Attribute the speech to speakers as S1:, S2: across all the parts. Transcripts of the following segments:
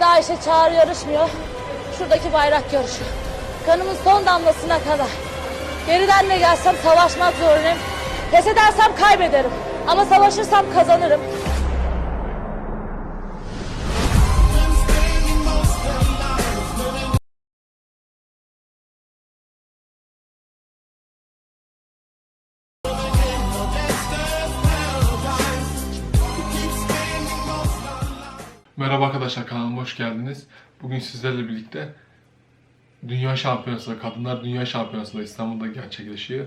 S1: Artık da Ayşe Çağrı yarışmıyor. Şuradaki bayrak yarışı. Kanımın son damlasına kadar. Geriden de gelsem savaşmak zorundayım. Pes edersem kaybederim. Ama savaşırsam kazanırım.
S2: Merhaba arkadaşlar kanalıma hoş geldiniz. Bugün sizlerle birlikte Dünya Şampiyonası, Kadınlar Dünya Şampiyonası da İstanbul'da gerçekleşiyor.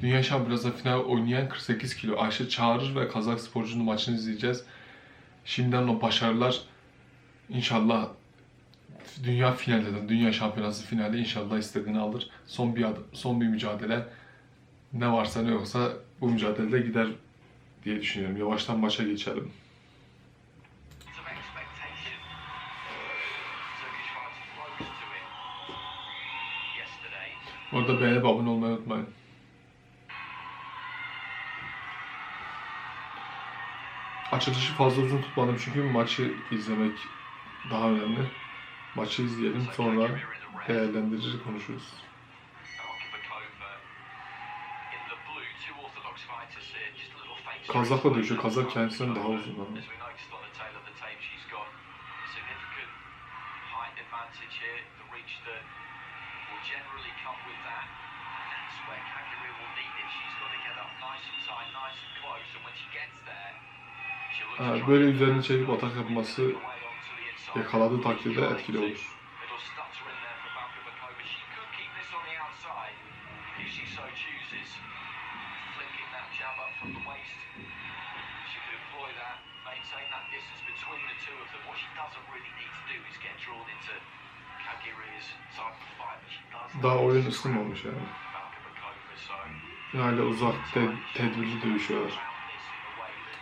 S2: Dünya Şampiyonası final oynayan 48 kilo Ayşe Çağrır ve Kazak sporcunun maçını izleyeceğiz. Şimdiden o başarılar inşallah dünya finalde de Dünya Şampiyonası finali inşallah istediğini alır. Son bir adım, son bir mücadele ne varsa ne yoksa bu mücadelede gider diye düşünüyorum. Yavaştan maça geçelim. Orada beğenip abone olmayı unutmayın. Açılışı fazla uzun tutmadım çünkü maçı izlemek daha önemli. Maçı izleyelim sonra değerlendirir konuşuruz. Kazak'la dövüşüyor. Kazak kendisinden daha uzun ama.
S3: Advantage here, the reach that will generally come with that. And that's where Kagiri will need it. She's got to get up nice and tight, nice and close, and when she gets there, she'll look to
S2: Ha,
S3: try
S2: böyle
S3: and
S2: üzerine çekip atak yapması
S3: work her way onto the inside.
S2: yakaladığı takdirde etkili olur.
S3: Little stutter in there for Bakubakova. She could keep this on the outside if she so chooses. Flicking that jab up from the waist. She could employ that, maintain that distance between the two of them. What she doesn't really need to do is get drawn into
S2: Daha oyun ısınmamış yani. Hala uzak te- tedbirli dövüşüyorlar.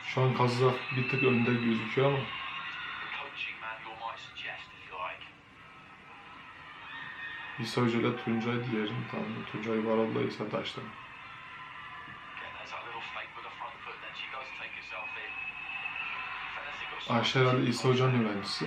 S2: Şu an Kazak bir tık önde gözüküyor ama. İsa Hoca ile Tuncay diğerini tanımıyor. Tuncay Varol'la İsa Taş'tan. Ayşe herhalde İsa Hoca'nın öğrencisi.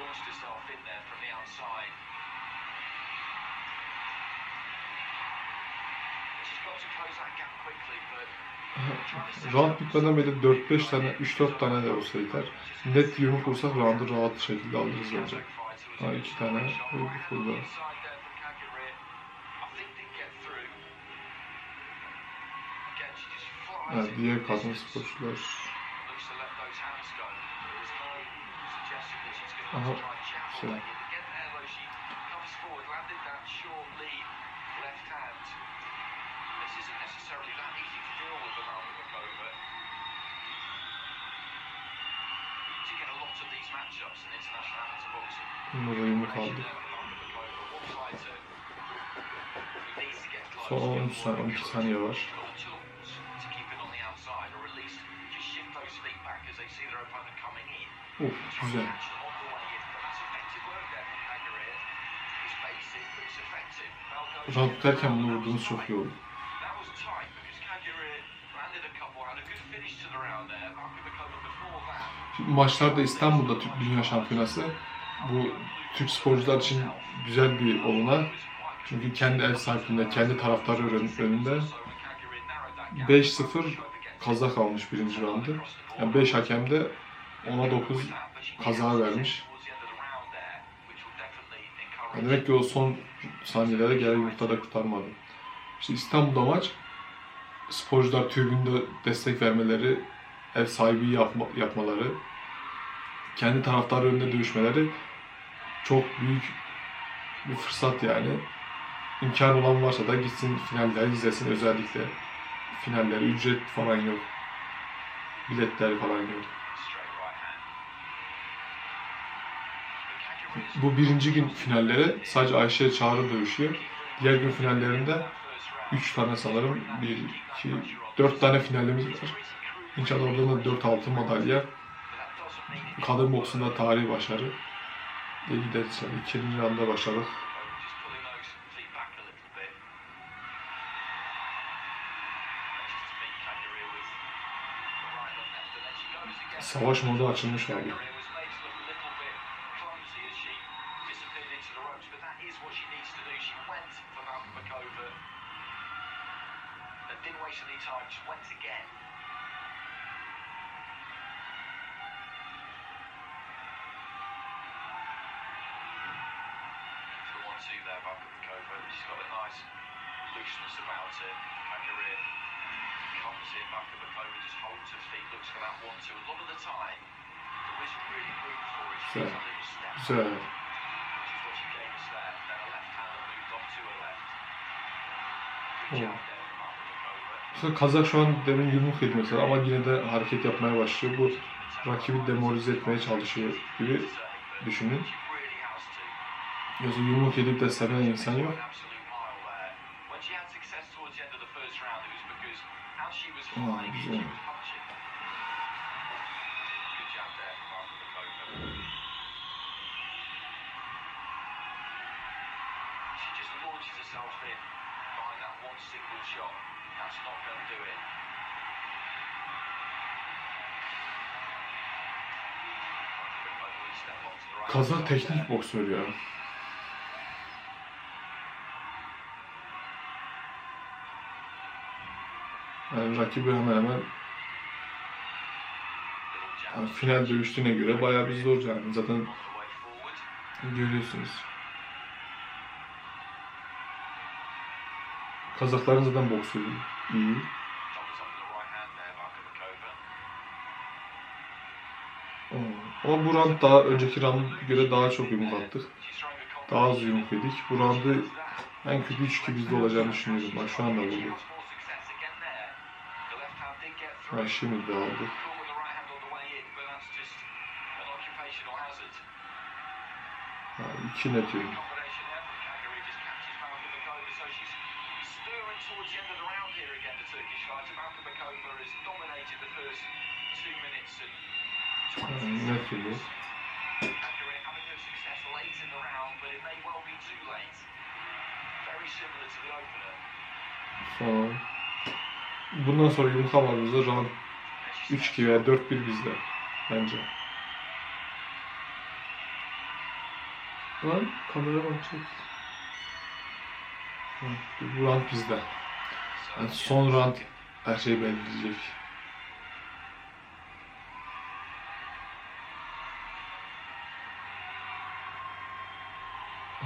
S3: launched herself in there from the outside. She's got to close that gap quickly, but
S2: Round bitmeden böyle 4-5 tane, 3-4 tane de olsa yeter. Net yumruk vursak roundu rahat şekilde alırız bence. Ha iki tane vurdu burada. Ha, diğer kadın sporcular.
S3: Boxing.
S2: Burada yumruk aldı. Son 13 saniye, 12 saniye var. Of güzel.
S3: To the round there. Akubakova before that.
S2: Şimdi maçlarda İstanbul'da Türk Dünya Şampiyonası bu Türk sporcular için güzel bir olanak. Çünkü kendi ev sahipliğinde, kendi taraftarı ön- önünde 5-0 Kazak almış birinci roundu. Yani 5 hakem de 10'a 9 kaza vermiş. Yani demek ki o son saniyelere gelen yumurtada kurtarmadı. İşte İstanbul'da maç sporcular tribünde destek vermeleri, ev sahibi yapma, yapmaları kendi taraftarı önünde dövüşmeleri çok büyük bir fırsat yani. İmkan olan varsa da gitsin finalleri izlesin özellikle. Finalleri ücret falan yok. Biletler falan yok. Bu birinci gün finallere sadece Ayşe Çağrı dövüşüyor. Diğer gün finallerinde
S3: first round.
S2: 3 tane sanırım 1, 2, 4 tane finalimiz var. İnşallah oradan da 4 altın madalya. Kadın boksunda tarihi başarı. Gideriz yani. İkinci randa başladık.
S3: Just pulling those feet once again. The one two there back at the cover. she's got a nice looseness about it. Kangaroo comes in back at the cover. just holds her feet, looks for that one two. A lot of the time, there isn't really room for it. So, a little step. So. She then her left hand moved off to her left. Good
S2: oh.
S3: yeah. job.
S2: Mesela Kazak şu an demin yumruk yedi mesela ama yine de hareket yapmaya başlıyor. Bu rakibi demoralize etmeye çalışıyor gibi düşünün. Yoksa yumruk yedip de seven insan yok.
S3: An absolute one single shot. That's not going to do it.
S2: Kazak teknik boksör ya. Yani rakibi hemen hemen yani final dövüştüğüne göre bayağı bir zor yani. Zaten görüyorsunuz. Kazakların zaten boksu iyi. Ama bu round daha önceki rounda göre daha çok yumruk attık. Daha az yumruk yedik. Bu roundu en kötü 3-2 bizde olacağını düşünüyorum. Bak şu anda
S3: through.
S2: Ha, şimdi de aldık. Ha, iki net yumruk.
S3: Opener.
S2: Sonra bundan sonra yumruk almamızda round
S3: And she
S2: 3-2 veya 4-1 bizde. Bence. Lan kamera bakacak. Ha, Bu round bizde. Yani son round her şeyi belirleyecek.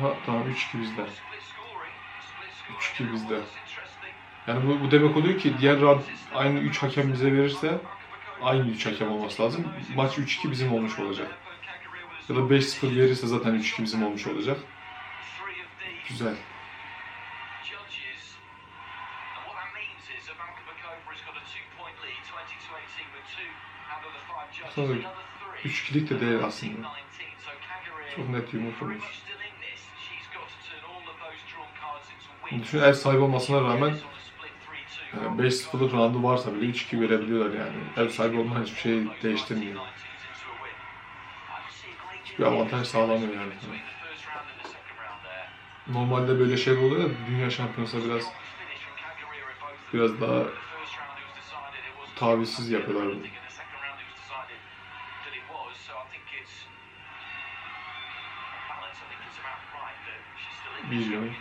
S2: Ha tamam 3-2 bizde.
S3: Split scoring. Split scoring.
S2: 3-2 bizde. Yani bu, bu demek oluyor ki diğer round aynı 3 hakem bize verirse aynı 3 hakem olması lazım. Maç 3-2 bizim olmuş olacak. Ya da 5-0 verirse zaten 3-2 bizim olmuş olacak. Güzel.
S3: judges. And what that means is that Malcolm Makova has got a two-point lead, 20 to 18, with two out of the five judges.
S2: Tabii.
S3: Another three.
S2: 3-2'lik de değil aslında.
S3: 19, so Kangaroo
S2: Çok net yumruk Düşün ev sahibi olmasına rağmen
S3: It's on a split 3-2.
S2: yani 5-0'lık roundu varsa bile 3-2 verebiliyorlar yani. Ev sahibi olman hiçbir şey değiştirmiyor. Hiçbir avantaj sağlamıyor yani. Normalde böyle şey oluyor da dünya şampiyonası biraz biraz daha tavizsiz yapıyorlar bunu. Bilmiyorum.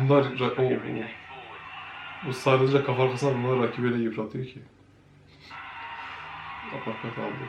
S2: Bunlar o, o, bu sarılınca kafa arkasına bunlar rakibi de yıpratıyor ki. Apakat aldı.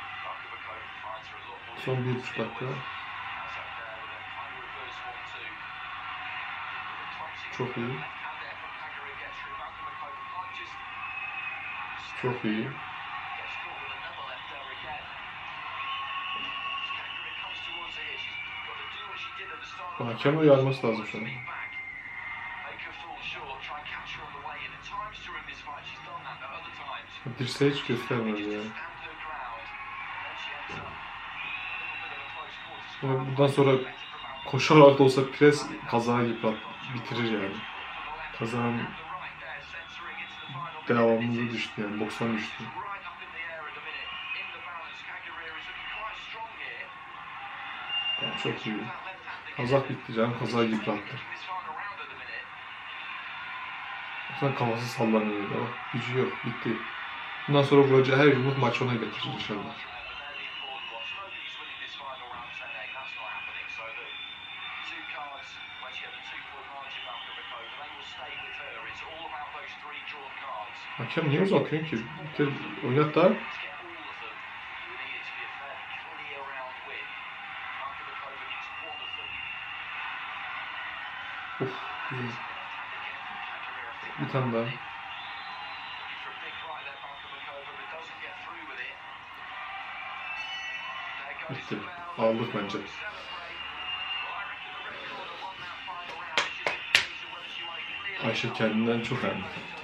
S2: son bir buçuk dakika. Çok iyi. Çok iyi. Hakem uyarması lazım şu an. Dirseği hiç göstermedi
S3: just
S2: Ama bundan sonra koşarak da olsa pres kaza yıprat, bitirir yani. Kazanın devamında düştü yani. Boksan düştü. Yani çok iyi. Kazak bitti canım. Kaza yıprattı. Aslında kafası sallanıyor. Ama gücü yok. Bitti. Bundan sonra vuracağı her yumruk maç ona getirir inşallah. Hakem niye uzatıyorsun ki? Bir kere oynat da
S3: of
S2: güzel. Bir tane daha.
S3: Looking for a big right there, Marka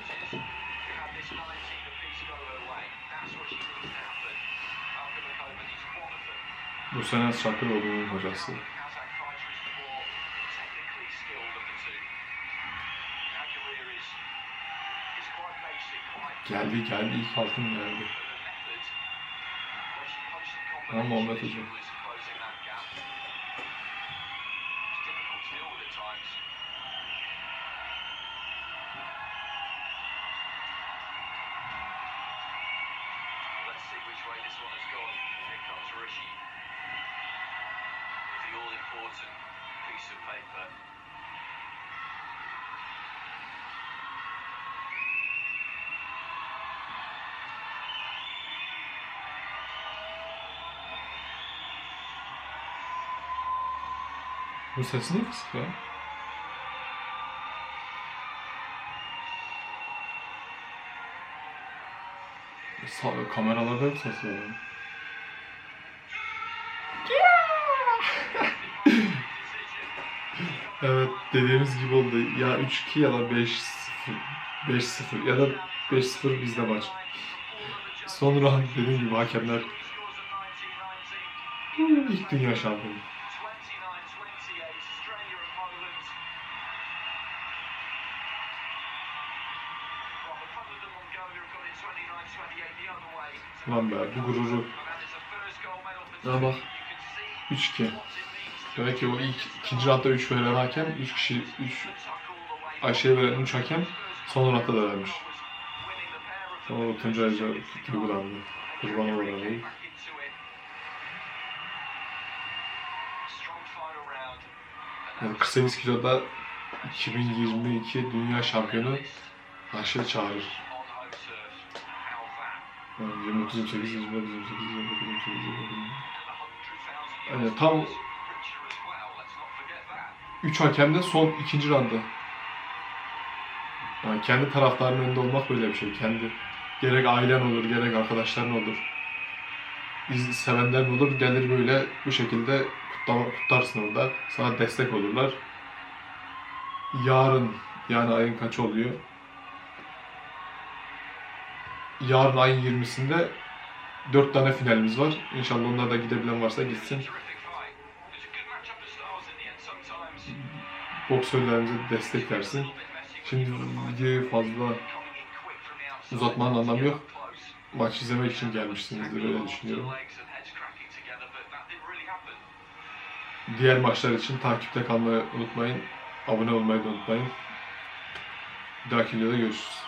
S3: quite basic, quite
S2: Geldi geldi ilk altın geldi. Tamam, Muhammed Hoca. Bu ses niye kısık ya? Sa- kameralarda hep ses yani. evet dediğimiz gibi oldu. Ya 3-2 ya da 5-0. 5-0 ya da 5-0 bizde maç. Son round dediğim gibi hakemler ilk dünya şampiyonu. Ulan be bu gururu. Ha bak
S3: You can see
S2: 3-2.
S3: what it means to
S2: Demek ki o ilk ikinci roundda 3 veren hakem 3 kişi 3
S3: tuck all the way.
S2: Ayşe'ye veren 3 hakem son roundda da vermiş. O Tuncay Hoca duygulandı. Kurban.
S3: And
S2: Yani 48 kiloda 2022 dünya şampiyonu Ayşe çağırır. 29, 28, 29, 28, 29, 28, 29.
S3: and 100,000
S2: Yani tam
S3: richer as well. Let's not forget that.
S2: 3 hakem de son ikinci roundda. Yani kendi taraftarının önünde olmak böyle bir şey. Kendi gerek ailen olur, gerek arkadaşların olur. İz, sevenlerin olur. Gelir böyle bu şekilde kutlama, kutlarsın orada. Sana destek olurlar. Yarın yani ayın kaçı oluyor? Yarın ayın 20'sinde 4 tane finalimiz var. İnşallah onlar da gidebilen varsa gitsin. Boksörlerimize destek versin. Şimdi videoyu fazla uzatmanın anlamı yok. Maç izlemek için gelmişsinizdir öyle düşünüyorum. Diğer maçlar için takipte kalmayı unutmayın. Abone olmayı da unutmayın. Bir dahaki videoda görüşürüz.